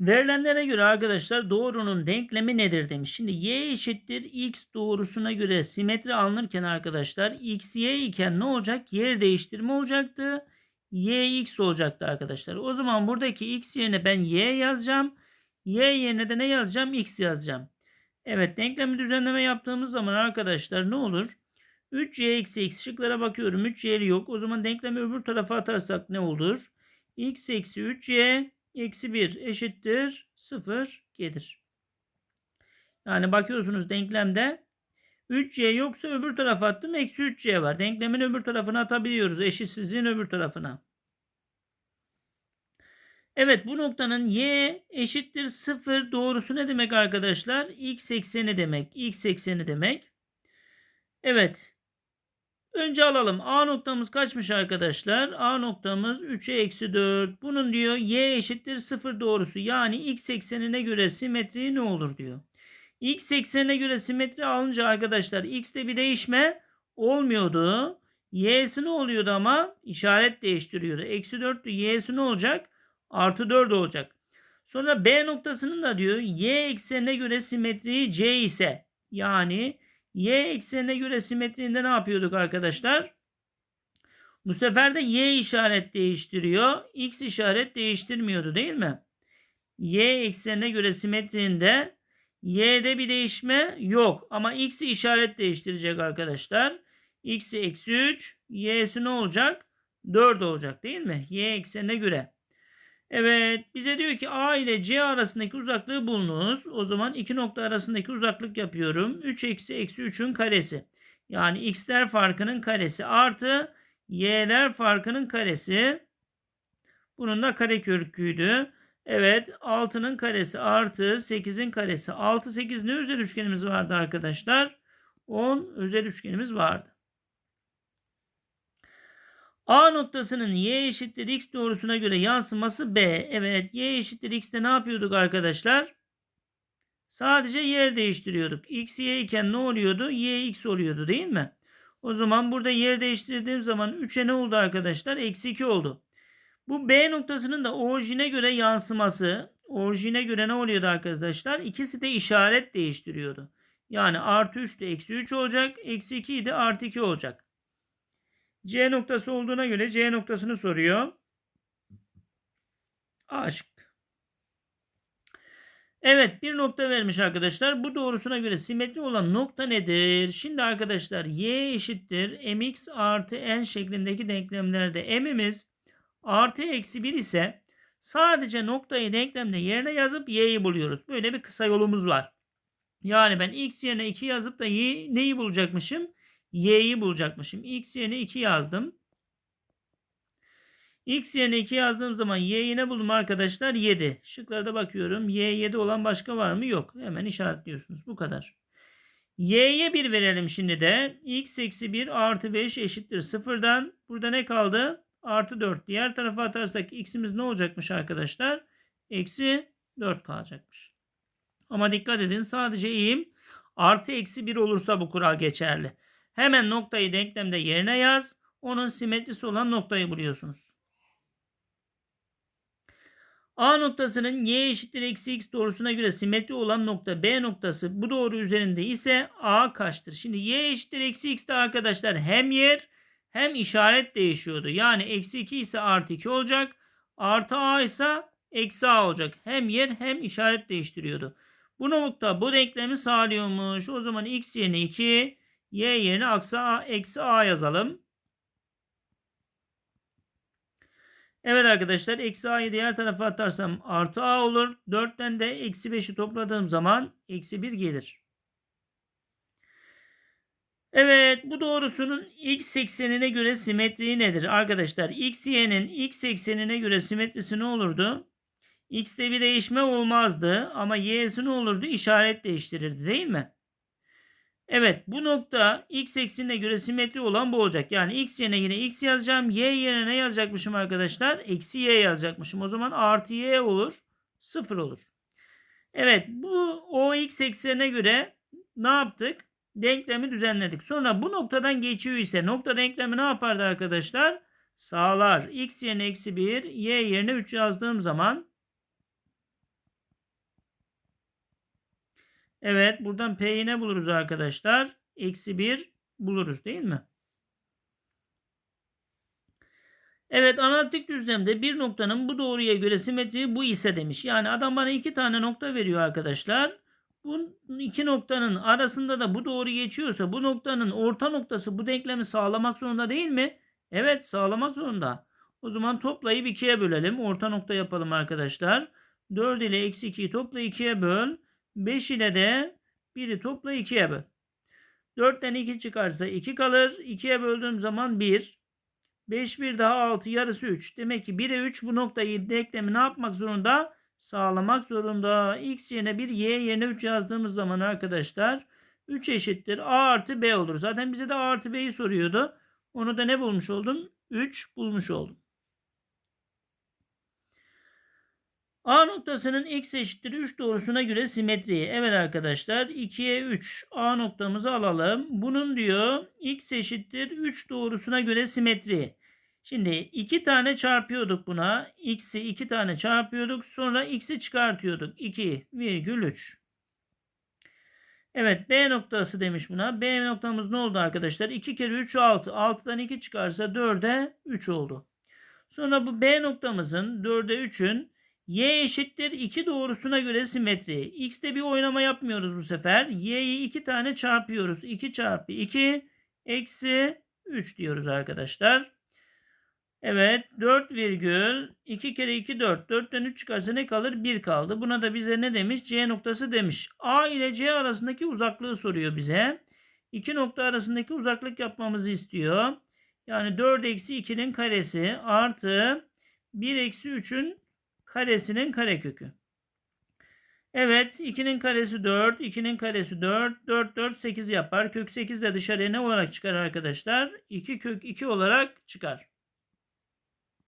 Verilenlere göre arkadaşlar doğrunun denklemi nedir demiş. Şimdi y eşittir x doğrusuna göre simetri alınırken arkadaşlar x y iken ne olacak? Yer değiştirme olacaktı. y x olacaktı arkadaşlar. O zaman buradaki x yerine ben y yazacağım. y yerine de ne yazacağım? x yazacağım. Evet denklemi düzenleme yaptığımız zaman arkadaşlar ne olur? 3y eksi x şıklara bakıyorum. 3 y'li yok. O zaman denklemi öbür tarafa atarsak ne olur? x eksi 3y eksi 1 eşittir 0 gelir. Yani bakıyorsunuz denklemde 3y yoksa öbür tarafa attım. Eksi 3y var. Denklemin öbür tarafına atabiliyoruz. Eşitsizliğin öbür tarafına. Evet bu noktanın y eşittir 0 doğrusu ne demek arkadaşlar? x ekseni demek. x ekseni demek. Evet Önce alalım. A noktamız kaçmış arkadaşlar? A noktamız 3'e eksi 4. Bunun diyor y eşittir 0 doğrusu. Yani x eksenine göre simetri ne olur diyor. X eksenine göre simetri alınca arkadaşlar x'te bir değişme olmuyordu. Y'si ne oluyordu ama? işaret değiştiriyordu. Eksi 4'tü. Y'si ne olacak? Artı 4 olacak. Sonra B noktasının da diyor y eksenine göre simetri C ise yani y eksenine göre simetriğinde ne yapıyorduk arkadaşlar? Bu sefer de y işaret değiştiriyor. X işaret değiştirmiyordu değil mi? Y eksenine göre simetriğinde y'de bir değişme yok. Ama x'i işaret değiştirecek arkadaşlar. x'i eksi 3, y'si ne olacak? 4 olacak değil mi? Y eksenine göre. Evet bize diyor ki A ile C arasındaki uzaklığı bulunuz. O zaman iki nokta arasındaki uzaklık yapıyorum. 3 eksi eksi 3'ün karesi. Yani x'ler farkının karesi artı y'ler farkının karesi. Bunun da kare köküydü. Evet 6'nın karesi artı 8'in karesi. 6 8 ne özel üçgenimiz vardı arkadaşlar? 10 özel üçgenimiz vardı. A noktasının y eşittir x doğrusuna göre yansıması B. Evet y eşittir x'te ne yapıyorduk arkadaşlar? Sadece yer değiştiriyorduk. x y iken ne oluyordu? y x oluyordu değil mi? O zaman burada yer değiştirdiğim zaman 3'e ne oldu arkadaşlar? Eksi 2 oldu. Bu B noktasının da orijine göre yansıması. Orijine göre ne oluyordu arkadaşlar? İkisi de işaret değiştiriyordu. Yani artı 3 de eksi 3 olacak. Eksi 2 de artı 2 olacak. C noktası olduğuna göre C noktasını soruyor. A şıkkı. Evet bir nokta vermiş arkadaşlar. Bu doğrusuna göre simetri olan nokta nedir? Şimdi arkadaşlar y eşittir mx artı n şeklindeki denklemlerde m'imiz artı eksi 1 ise sadece noktayı denklemde yerine yazıp y'yi buluyoruz. Böyle bir kısa yolumuz var. Yani ben x yerine 2 yazıp da y, neyi bulacakmışım? Y'yi bulacakmışım. x yerine 2 yazdım. x yerine 2 yazdığım zaman y'yi ne buldum arkadaşlar? 7. Şıklarda bakıyorum. y 7 olan başka var mı? Yok. Hemen işaretliyorsunuz. Bu kadar. y'ye 1 verelim şimdi de. x eksi 1 artı 5 eşittir 0'dan. Burada ne kaldı? Artı 4. Diğer tarafa atarsak x'imiz ne olacakmış arkadaşlar? Eksi 4 kalacakmış. Ama dikkat edin sadece eğim artı eksi 1 olursa bu kural geçerli. Hemen noktayı denklemde yerine yaz. Onun simetrisi olan noktayı buluyorsunuz. A noktasının y eşittir eksi x doğrusuna göre simetri olan nokta B noktası bu doğru üzerinde ise A kaçtır? Şimdi y eşittir eksi x'te arkadaşlar hem yer hem işaret değişiyordu. Yani eksi 2 ise artı 2 olacak. Artı A ise eksi A olacak. Hem yer hem işaret değiştiriyordu. Bu nokta bu denklemi sağlıyormuş. O zaman x yerine 2 y yerine eksi a, eksi a yazalım. Evet arkadaşlar eksi a'yı diğer tarafa atarsam artı a olur. 4'ten de eksi 5'i topladığım zaman eksi 1 gelir. Evet bu doğrusunun x eksenine göre simetriği nedir? Arkadaşlar x y'nin x eksenine göre simetrisi ne olurdu? x'te bir değişme olmazdı ama y'si ne olurdu? İşaret değiştirirdi değil mi? Evet bu nokta x eksenine göre simetri olan bu olacak. Yani x yerine yine x yazacağım. Y yerine ne yazacakmışım arkadaşlar? Eksi y yazacakmışım. O zaman artı y olur. Sıfır olur. Evet bu o x eksenine göre ne yaptık? Denklemi düzenledik. Sonra bu noktadan geçiyor ise nokta denklemi ne yapardı arkadaşlar? Sağlar. x yerine eksi 1, y yerine 3 yazdığım zaman Evet buradan P'yi ne buluruz arkadaşlar? Eksi 1 buluruz değil mi? Evet analitik düzlemde bir noktanın bu doğruya göre simetriği bu ise demiş. Yani adam bana iki tane nokta veriyor arkadaşlar. Bu iki noktanın arasında da bu doğru geçiyorsa bu noktanın orta noktası bu denklemi sağlamak zorunda değil mi? Evet sağlamak zorunda. O zaman toplayıp ikiye bölelim. Orta nokta yapalım arkadaşlar. 4 ile eksi 2'yi topla 2'ye böl. 5 ile de 1'i topla 2'ye böl. 4'ten 2 çıkarsa 2 kalır. 2'ye böldüğüm zaman 1. 5 1 daha 6 yarısı 3. Demek ki 1'e 3 bu noktayı denklemi ne yapmak zorunda? Sağlamak zorunda. X yerine 1 Y yerine 3 yazdığımız zaman arkadaşlar 3 eşittir A artı B olur. Zaten bize de A artı B'yi soruyordu. Onu da ne bulmuş oldum? 3 bulmuş oldum. A noktasının x eşittir 3 doğrusuna göre simetriği. Evet arkadaşlar 2'ye 3 A noktamızı alalım. Bunun diyor x eşittir 3 doğrusuna göre simetriği. Şimdi 2 tane çarpıyorduk buna. X'i 2 tane çarpıyorduk. Sonra x'i çıkartıyorduk. 2 virgül 3. Evet B noktası demiş buna. B noktamız ne oldu arkadaşlar? 2 kere 3 6. 6'dan 2 çıkarsa 4'e 3 oldu. Sonra bu B noktamızın 4'e 3'ün y eşittir 2 doğrusuna göre simetri. X'te bir oynama yapmıyoruz bu sefer. Y'yi 2 tane çarpıyoruz. 2 çarpı 2 eksi 3 diyoruz arkadaşlar. Evet 4 virgül 2 kere 2 4. 4'ten 3 çıkarsa ne kalır? 1 kaldı. Buna da bize ne demiş? C noktası demiş. A ile C arasındaki uzaklığı soruyor bize. İki nokta arasındaki uzaklık yapmamızı istiyor. Yani 4 eksi 2'nin karesi artı 1 eksi 3'ün karesinin karekökü. Evet 2'nin karesi 4. 2'nin karesi 4. 4 4 8 yapar. Kök 8 de dışarıya ne olarak çıkar arkadaşlar? 2 kök 2 olarak çıkar.